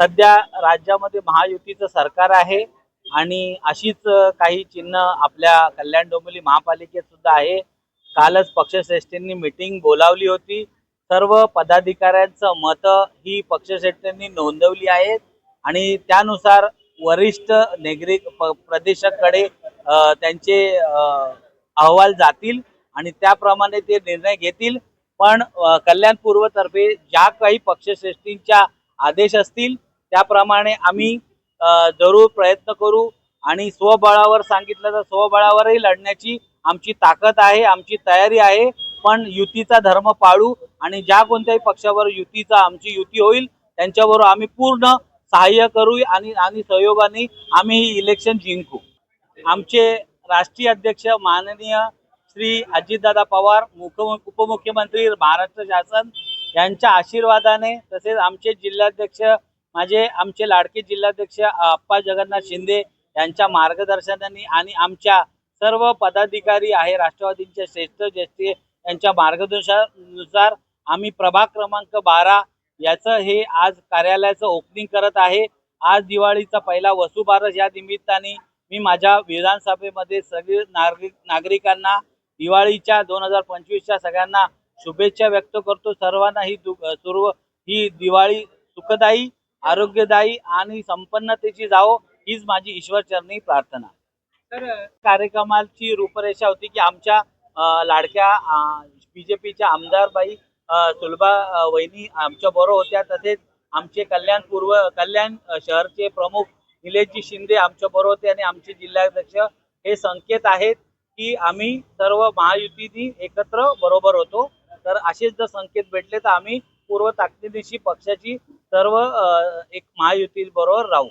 सध्या राज्यामध्ये महायुतीचं सरकार आहे आणि अशीच काही चिन्ह आपल्या कल्याण डोंबिवली महापालिकेत सुद्धा आहे. कालच पक्षश्रेष्ठींनी मिटिंग बोलावली होती. सर्व पदाधिकाऱ्यांचं मतं ही पक्षश्रेष्ठींनी नोंदवली आहेत आणि त्यानुसार वरिष्ठ नागरिक प- प्रदेशाकडे त्यांचे अहवाल जातील आणि त्याप्रमाणे ते निर्णय घेतील. पण कल्याण पूर्वतर्फे ज्या काही पक्षश्रेष्ठींच्या आदेश असतील त्याप्रमाणे आम्ही जरूर प्रयत्न करू आणि स्वबळावर सांगितलं तर स्वबळावरही लढण्याची आमची ताकद आहे आमची तयारी आहे. पण युतीचा धर्म पाळू आणि ज्या कोणत्याही पक्षावर युतीचा आमची युती होईल त्यांच्याबरोबर आम्ही पूर्ण सहाय्य करू आणि आणि सहयोगाने आम्ही ही इलेक्शन जिंकू. आमचे राष्ट्रीय अध्यक्ष माननीय श्री अजितदादा पवार मुख उपमुख्यमंत्री महाराष्ट्र शासन यांच्या आशीर्वादाने तसेच आमचे जिल्हाध्यक्ष माझे आमचे लाडके जिल्हाध्यक्ष अप्पा जगन्नाथ शिंदे यांच्या मार्गदर्शनाने आणि आमच्या सर्व पदाधिकारी आहे राष्ट्रवादींचे श्रेष्ठ ज्येष्ठ यांच्या मार्गदर्शनानुसार आम्ही प्रभाग क्रमांक बारा याचं हे आज कार्यालयाचं ओपनिंग करत आहे. आज दिवाळीचा पहिला वसुबारस या निमित्ताने मी माझ्या विधानसभेमध्ये सगळे नागरिक नागरिकांना दिवाळीच्या दोन हजार पंचवीसच्या सगळ्यांना शुभेच्छा व्यक्त करतो. सर्वांना ही दु सर्व ही दिवाळी सुखदायी आरोग्यदायी आणि संपन्नतेची जावो हीच माझी ईश्वरचरणी प्रार्थना. तर कार्यक्रमाची रूपरेषा होती की आमच्या लाडक्या बीजेपीच्या आमदारबाई सुलभा वहिनी आमच्या बरोबर होत्या. तसेच आमचे कल्याण पूर्व कल्याण शहरचे प्रमुख निलेशजी शिंदे आमच्या बरोबर होते आणि आमचे जिल्हाध्यक्ष हे संकेत आहेत की आम्ही सर्व महायुतीनी एकत्र बरोबर होतो. तर असेच जर संकेत भेटले तर आम्ही पूर्व ताकदीनिशी पक्षाची सर्व एक महायुती बरोबर राहू